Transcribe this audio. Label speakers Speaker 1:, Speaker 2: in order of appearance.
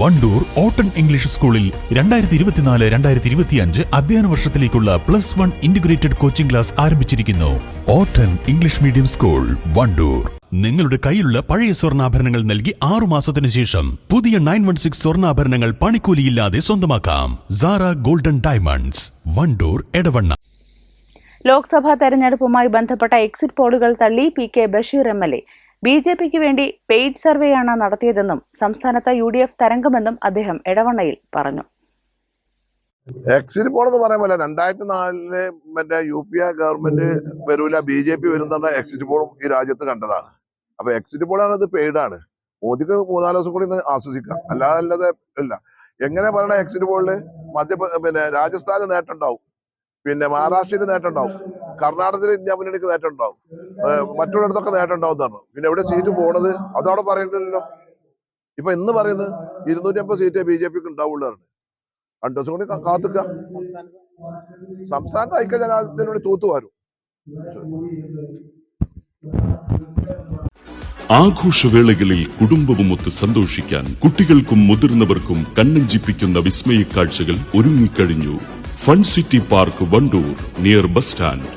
Speaker 1: Wandoor ഓട്ടൺ English സ്കൂളിൽ രണ്ടായിരത്തി ഇരുപത്തിനാല് രണ്ടായിരത്തി ഇരുപത്തിയഞ്ച് അധ്യയന വർഷത്തിലേക്കുള്ള plus one integrated coaching class ആരംഭിച്ചിരിക്കുന്നു ഓട്ടൺ ഇംഗ്ലീഷ് മീഡിയം സ്കൂൾ വണ്ടൂർ നിങ്ങളുടെ കയ്യിലുള്ള പഴയ സ്വർണ്ണാഭരണങ്ങൾ നൽകി ആറു മാസത്തിന് ശേഷം പുതിയ നയൻ വൺ സിക്സ് സ്വർണ്ണാഭരണങ്ങൾ പണിക്കൂലിയില്ലാതെ സ്വന്തമാക്കാം Sara golden diamonds Wandoor Edavanna
Speaker 2: Lok Sabha തെരഞ്ഞെടുപ്പുമായി ബന്ധപ്പെട്ട എക്സിറ്റ് പോളുകൾ തള്ളി P K Basheer M L A B J പിക്ക് വേണ്ടി പെയ്ഡ് സർവേയാണ് നടത്തിയതെന്നും സംസ്ഥാനത്ത് യു ഡി എഫ് തരംഗമെന്നും അദ്ദേഹം എടവണ്ണയിൽ പറഞ്ഞു
Speaker 3: എക്സിറ്റ് പോൾ എന്ന് പറയാൻ പോലെ രണ്ടായിരത്തി നാലില് മറ്റേ യു പി ഐ ഗവൺമെന്റ് വരൂല ബി ജെ പി വരും തന്നെ എക്സിറ്റ് പോളും ഈ രാജ്യത്ത് കണ്ടതാണ് അപ്പൊ എക്സിറ്റ് പോളാണ് ഇത് പെയ്ഡാണ് മോദിക്ക് മൂന്നാല് ദിവസം കൂടി ആശ്വസിക്കാം അല്ലാതെ അല്ലാതെ ഇല്ല എങ്ങനെ പറയണ എക്സിറ്റ് പോളില് മധ്യ പിന്നെ രാജസ്ഥാനിൽ നേട്ടം ഉണ്ടാവും പിന്നെ മഹാരാഷ്ട്രയിൽ നേട്ടം ഉണ്ടാവും കർണാടകത്തിൽ ഇന്ത്യ മുന്നണിക്ക് നേട്ടം ഉണ്ടാവും മറ്റുള്ളിടത്തൊക്കെ നേട്ടം പറഞ്ഞു പിന്നെ എവിടെ സീറ്റ് പോണത് അതവിടെ പറയണ്ടല്ലോ ഇപ്പൊ ഇന്ന് പറയുന്നത് ഇരുന്നൂറ്റി അമ്പത് സീറ്റ് ബി ജെ പിക്ക് ഉണ്ടാവുള്ളതാണ് രണ്ടു ദിവസം കൂടി കാത്തുക്ക സംസ്ഥാനത്ത് ഐക്യ ജനാധിപത്യത്തിനോട് തൂത്തുവാരും
Speaker 1: ആഘോഷവേളകളിൽ കുടുംബവുമൊത്ത് സന്തോഷിക്കാൻ കുട്ടികൾക്കും മുതിർന്നവർക്കും കണ്ണഞ്ചിപ്പിക്കുന്ന വിസ്മയ കാഴ്ചകൾ ഒരുങ്ങിക്കഴിഞ്ഞു fun city park Wandoor near bus stand